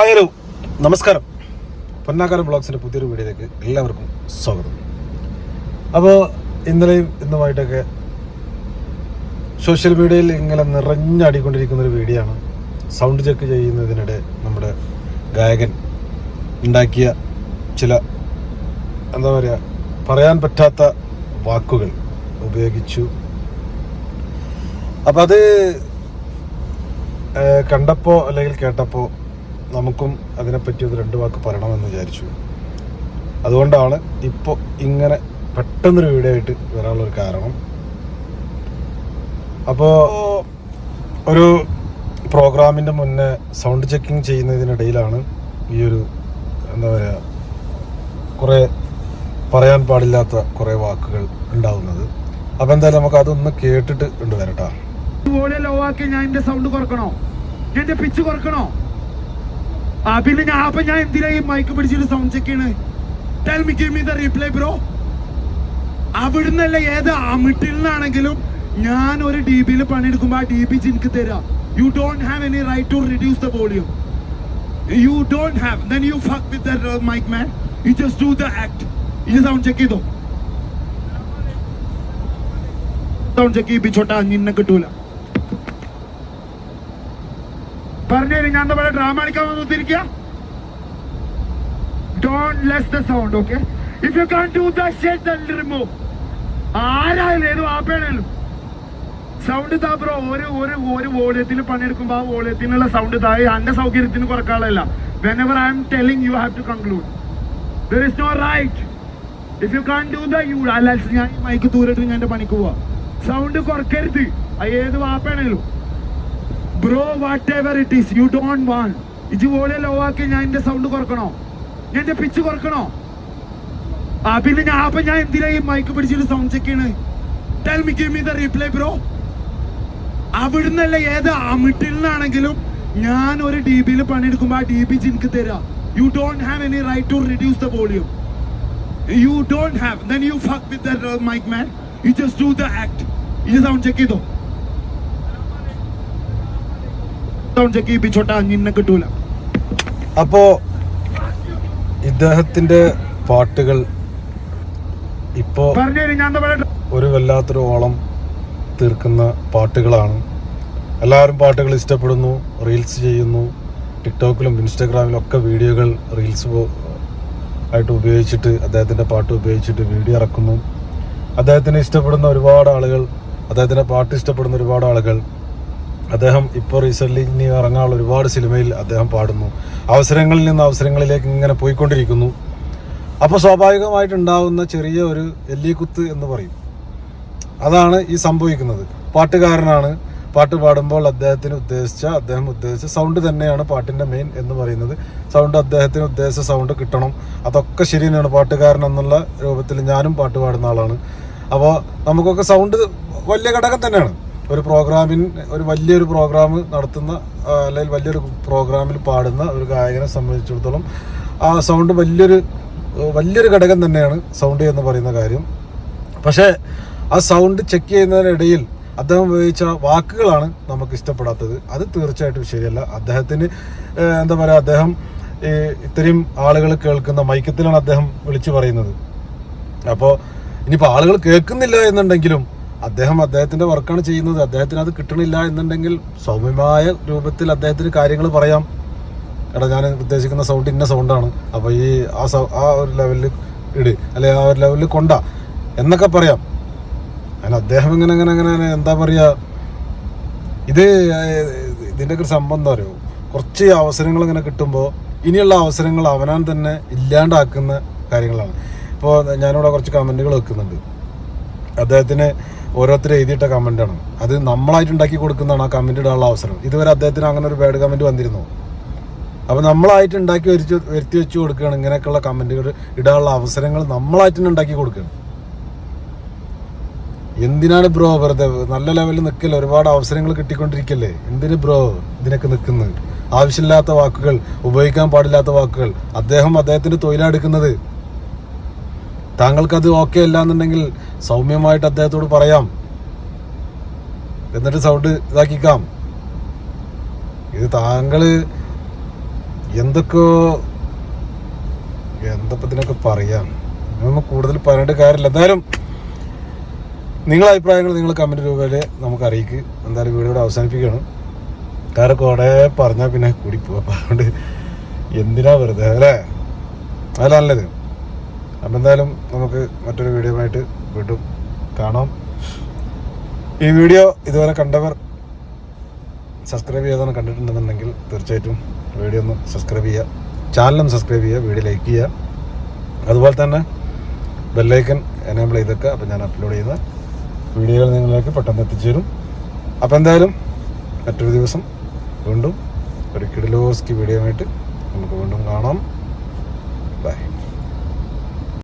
ആയൊരു നമസ്കാരം. പൊന്നാക്കാരം ബ്ലോഗ്സിന്റെ പുതിയൊരു വീഡിയോയിലേക്ക് എല്ലാവർക്കും സ്വാഗതം. അപ്പോൾ ഇന്നലെയും ഇന്നുമായിട്ടൊക്കെ സോഷ്യൽ മീഡിയയിൽ ഇങ്ങനെ നിറഞ്ഞടിക്കൊണ്ടിരിക്കുന്ന ഒരു വീഡിയോ ആണ്. സൗണ്ട് ചെക്ക് ചെയ്യുന്നതിനിടെ നമ്മുടെ ഗായകൻ ഉണ്ടാക്കിയ ചില എന്താ പറയുക പറയാൻ പറ്റാത്ത വാക്കുകൾ ഉപയോഗിച്ചു. അപ്പം അത് കണ്ടപ്പോൾ അല്ലെങ്കിൽ കേട്ടപ്പോൾ നമുക്കും അതിനെപ്പറ്റി ഒരു രണ്ട് വാക്ക് പറയണമെന്ന് വിചാരിച്ചു. അതുകൊണ്ടാണ് ഇപ്പോൾ ഇങ്ങനെ പെട്ടെന്നൊരു വീഡിയോ ആയിട്ട് വരാനുള്ളൊരു കാരണം. അപ്പോൾ ഒരു പ്രോഗ്രാമിന്റെ മുന്നേ സൗണ്ട് ചെക്കിങ് ചെയ്യുന്നതിനിടയിലാണ് ഈ ഒരു എന്താ പറയുക കുറേ പറയാൻ പാടില്ലാത്ത കുറേ വാക്കുകൾ ഉണ്ടാവുന്നത്. അപ്പോൾ എന്തായാലും നമുക്ക് അതൊന്ന് കേട്ടിട്ട് ഉണ്ട് വരട്ടാ. ഞാൻ എന്റെ സൗണ്ട് കുറക്കണോ? എന്റെ പിച്ച് കുറക്കണോ? ആ പിന്നെ ഞാൻ അപ്പൊ ഞാൻ എന്തിനാ ഈ മൈക്ക് പിടിച്ചിട്ട് സൗണ്ട് ചെക്ക് ചെയ്യണ്? Tell me give me the reply bro അവിടുന്നല്ല ഏത് അമിട്ടിൽ നിന്നാണെങ്കിലും ഞാൻ ഒരു ഡി ബിയിൽ പണിയെടുക്കുമ്പോ ആ ഡി ബി എനിക്ക് തരാം. You don't have any right to reduce the volume you don't have then you fuck with the mic man you just do the act ഇത് സൗണ്ട് ചെക്ക് ചെയ്തോ? സൗണ്ട് ചെക്ക് ചെയ്യിപ്പിച്ചോട്ടാ നിന്നെ കിട്ടൂല. പറഞ്ഞു ഞാൻ എന്താ പറയുക? ഡ്രാമ കളിക്കാൻ വന്നിരിക്കുക don't less the sound okay if you can't do the shit remove ആരായാലും ഏത് വാപ്പയാണേലും. സൗണ്ട് താ ബ്രോ ഒരു ഒരു ഒരു വോളിയത്തിൽ പണിയെടുക്കുമ്പോൾ ആ വോളിയത്തിനുള്ള സൗണ്ട് താ. അന്റെ സൗകര്യത്തിന് കുറക്കാളല്ല. Whenever I'm telling you have to conclude there is no right if you can't do the you അല്ല ഞാൻ മൈക്ക് ദൂരെ ഞാൻ പണിക്ക് പോവാ. സൗണ്ട് കുറക്കരുത്. ഏത് വാപ്പയാണേലും. Bro whatever it is you don't want is volume low ആക്കി ഞാൻ എന്റെ സൗണ്ട് കുറക്കണോ? ഞാൻ എന്റെ പിച്ച് കുറക്കണോ? ആ പിന്നെ ഞാൻ അപ്പൊ ഞാൻ എന്തിനാ ഈ മൈക്ക് പിടിച്ചിട്ട് സൗണ്ട് ചെക്ക് ചെയ്യണ്? Tell me give me the reply bro അവിടുന്നല്ല ഏത് അമിട്ടിൽ നിന്നാണെങ്കിലും ഞാൻ ഒരു ഡി ബിയിൽ പണിയെടുക്കുമ്പോ ആ ഡി ബി എനിക്ക് തരാം. You don't have any right to reduce the volume you don't have then you fuck with the mic man you just do the act ഇത് സൗണ്ട് ചെക്ക് ചെയ്തോ? നിന്നെ കിട്ടൂല. അപ്പോ ഇദ്ദേഹത്തിന്റെ പാട്ടുകൾ ഇപ്പോ ഒരു വല്ലാത്തൊരു ഓളം തീർക്കുന്ന പാട്ടുകളാണ്. എല്ലാവരും പാട്ടുകൾ ഇഷ്ടപ്പെടുന്നു റീൽസ് ചെയ്യുന്നു ടിക്ടോക്കിലും ഇൻസ്റ്റാഗ്രാമിലും ഒക്കെ വീഡിയോകൾ റീൽസ് ആയിട്ട് ഉപയോഗിച്ചിട്ട് അദ്ദേഹത്തിന്റെ പാട്ട് ഉപയോഗിച്ചിട്ട് വീഡിയോ ഇറക്കുന്നു. അദ്ദേഹത്തിന് ഇഷ്ടപ്പെടുന്ന ഒരുപാട് ആളുകൾ അദ്ദേഹത്തിന്റെ പാട്ട് ഇഷ്ടപ്പെടുന്ന ഒരുപാട് ആളുകൾ അദ്ദേഹം ഇപ്പോൾ റീസെന്റ്ലി ഇനി ഇറങ്ങാനുള്ള ഒരുപാട് സിനിമയിൽ അദ്ദേഹം പാടുന്നു. അവസരങ്ങളിൽ നിന്ന് അവസരങ്ങളിലേക്ക് ഇങ്ങനെ പോയിക്കൊണ്ടിരിക്കുന്നു. അപ്പോൾ സ്വാഭാവികമായിട്ടുണ്ടാവുന്ന ചെറിയ ഒരു എല്ലിക്കുത്ത് എന്ന് പറയും. അതാണ് ഈ സംഭവിക്കുന്നത്. പാട്ടുകാരനാണ്. പാട്ട് പാടുമ്പോൾ അദ്ദേഹത്തിന് ഉദ്ദേശിച്ച അദ്ദേഹം ഉദ്ദേശിച്ച സൗണ്ട് തന്നെയാണ് പാട്ടിന്റെ മെയിൻ എന്ന് പറയുന്നത്. സൗണ്ട് അദ്ദേഹത്തിന് ഉദ്ദേശിച്ച സൗണ്ട് കിട്ടണം. അതൊക്കെ ശരി തന്നെയാണ്. പാട്ടുകാരൻ എന്നുള്ള രൂപത്തിൽ ഞാനും പാട്ട് പാടുന്ന ആളാണ്. അപ്പോൾ നമുക്കൊക്കെ സൗണ്ട് വലിയ ഘടകം തന്നെയാണ്. ഒരു പ്രോഗ്രാമിൻ ഒരു വലിയൊരു പ്രോഗ്രാം നടത്തുന്ന അല്ലെങ്കിൽ വലിയൊരു പ്രോഗ്രാമിൽ പാടുന്ന ഒരു ഗായകനെ സംബന്ധിച്ചിടത്തോളം ആ സൗണ്ട് വലിയൊരു വലിയൊരു ഘടകം തന്നെയാണ് സൗണ്ട് എന്ന് പറയുന്ന കാര്യം. പക്ഷേ ആ സൗണ്ട് ചെക്ക് ചെയ്യുന്നതിനിടയിൽ അദ്ദേഹം ഉപയോഗിച്ച വാക്കുകളാണ് നമുക്ക് ഇഷ്ടപ്പെടാത്തത്. അത് തീർച്ചയായിട്ടും ശരിയല്ല. അദ്ദേഹത്തിന് എന്താ പറയുക അദ്ദേഹം ഇത്രയും ആളുകൾ കേൾക്കുന്ന മൈക്കത്തിലാണ് അദ്ദേഹം വിളിച്ചു പറയുന്നത്. അപ്പോൾ ഇനിയിപ്പോൾ ആളുകൾ കേൾക്കുന്നില്ല എന്നുണ്ടെങ്കിലും അദ്ദേഹം അദ്ദേഹത്തിന്റെ വർക്കാണ് ചെയ്യുന്നത്. അദ്ദേഹത്തിന് അത് കിട്ടണില്ല എന്നുണ്ടെങ്കിൽ സൗമ്യമായ രൂപത്തിൽ അദ്ദേഹത്തിന് കാര്യങ്ങൾ പറയാം. എടാ ഞാൻ ഉദ്ദേശിക്കുന്ന സൗണ്ട് ഇന്ന സൗണ്ടാണ് അപ്പോൾ ഈ ആ സൗ ആ ഒരു ലെവലിൽ ഇട്. അല്ലെ ആ ഒരു ലെവലിൽ കൊണ്ട. എന്നൊക്കെ പറയാം. അതിന് അദ്ദേഹം ഇങ്ങനെ അങ്ങനെ അങ്ങനെ എന്താ പറയുക ഇത് ഇതിന്റെ ഒക്കെ സംഭവം എന്താ പറയുമോ കുറച്ച് അവസരങ്ങൾ ഇങ്ങനെ കിട്ടുമ്പോൾ ഇനിയുള്ള അവസരങ്ങൾ അവനാൻ തന്നെ ഇല്ലാണ്ടാക്കുന്ന കാര്യങ്ങളാണ്. ഇപ്പോൾ ഞാനിവിടെ കുറച്ച് കമന്റുകൾ വെക്കുന്നുണ്ട്. അദ്ദേഹത്തിന് ഓരോരുത്തർ എഴുതിയിട്ട ആണ്. അത് നമ്മളായിട്ട് ഉണ്ടാക്കി കൊടുക്കുന്നതാണ് ആ കമന്റ് ഇടാനുള്ള അവസരം. ഇതുവരെ അദ്ദേഹത്തിന് അങ്ങനെ ഒരു ബാഡ് കമന്റ് വന്നിരുന്നു. അപ്പോൾ നമ്മളായിട്ട് ഉണ്ടാക്കി വരിച്ച് വരുത്തി വെച്ച് കൊടുക്കുകയാണ് ഇങ്ങനെയൊക്കെയുള്ള കമന്റുകൾ ഇടാനുള്ള അവസരങ്ങൾ നമ്മളായിട്ട് തന്നെ ഉണ്ടാക്കി കൊടുക്കുകയാണ്. എന്തിനാണ് ബ്രോ വെറുതെ നല്ല ലെവലിൽ നിൽക്കല്ലേ? ഒരുപാട് അവസരങ്ങൾ കിട്ടിക്കൊണ്ടിരിക്കല്ലേ? എന്തിന് ബ്രോ ഇതിനൊക്കെ നിൽക്കുന്നത്? ആവശ്യമില്ലാത്ത വാക്കുകൾ ഉപയോഗിക്കാൻ പാടില്ലാത്ത വാക്കുകൾ. അദ്ദേഹം അദ്ദേഹത്തിന്റെ തൊഴിലെടുക്കുന്നത് താങ്കൾക്കത് ഓക്കെ അല്ല എന്നുണ്ടെങ്കിൽ സൗമ്യമായിട്ട് അദ്ദേഹത്തോട് പറയാം. എന്നിട്ട് സൗണ്ട് ഇതാക്കിക്കാം. ഇത് താങ്കൾ എന്തൊക്കെയോ എന്തപ്പത്തിനൊക്കെ പറയാം. ഇതൊന്നും കൂടുതൽ പറയേണ്ട കാര്യമില്ല. എന്തായാലും നിങ്ങളുടെ അഭിപ്രായങ്ങൾ നിങ്ങൾ കമന്റ് രൂപയിൽ നമുക്ക് അറിയിക്കുക എന്തായാലും വീഡിയോ അവസാനിപ്പിക്കുകയാണ്. കാരണം കുറേ പറഞ്ഞാൽ പിന്നെ കൂടി പോവാം. അതുകൊണ്ട് എന്തിനാ വെറുതെ അല്ലേ? അതല്ല നല്ലത്. അപ്പം എന്തായാലും നമുക്ക് മറ്റൊരു വീഡിയോ ആയിട്ട് വീണ്ടും കാണാം. ഈ വീഡിയോ ഇതുവരെ കണ്ടവർ സബ്സ്ക്രൈബ് ചെയ്യാതെ കണ്ടിട്ടുണ്ടെന്നുണ്ടെങ്കിൽ തീർച്ചയായിട്ടും വീഡിയോ ഒന്ന് സബ്സ്ക്രൈബ് ചെയ്യുക. ചാനലും സബ്സ്ക്രൈബ് ചെയ്യുക വീഡിയോ ലൈക്ക് ചെയ്യുക. അതുപോലെ തന്നെ ബെല്ലൈക്കൻ എനേബിൾ ചെയ്തേക്കുക അപ്പം ഞാൻ അപ്ലോഡ് ചെയ്ത വീഡിയോകൾ നിങ്ങളിലേക്ക് പെട്ടെന്ന് എത്തിച്ചേരും അപ്പം എന്തായാലും മറ്റൊരു ദിവസം വീണ്ടും ഒരു കിഡിലോസ്കി വീഡിയോ ആയിട്ട് നമുക്ക് വീണ്ടും കാണാം. ബൈ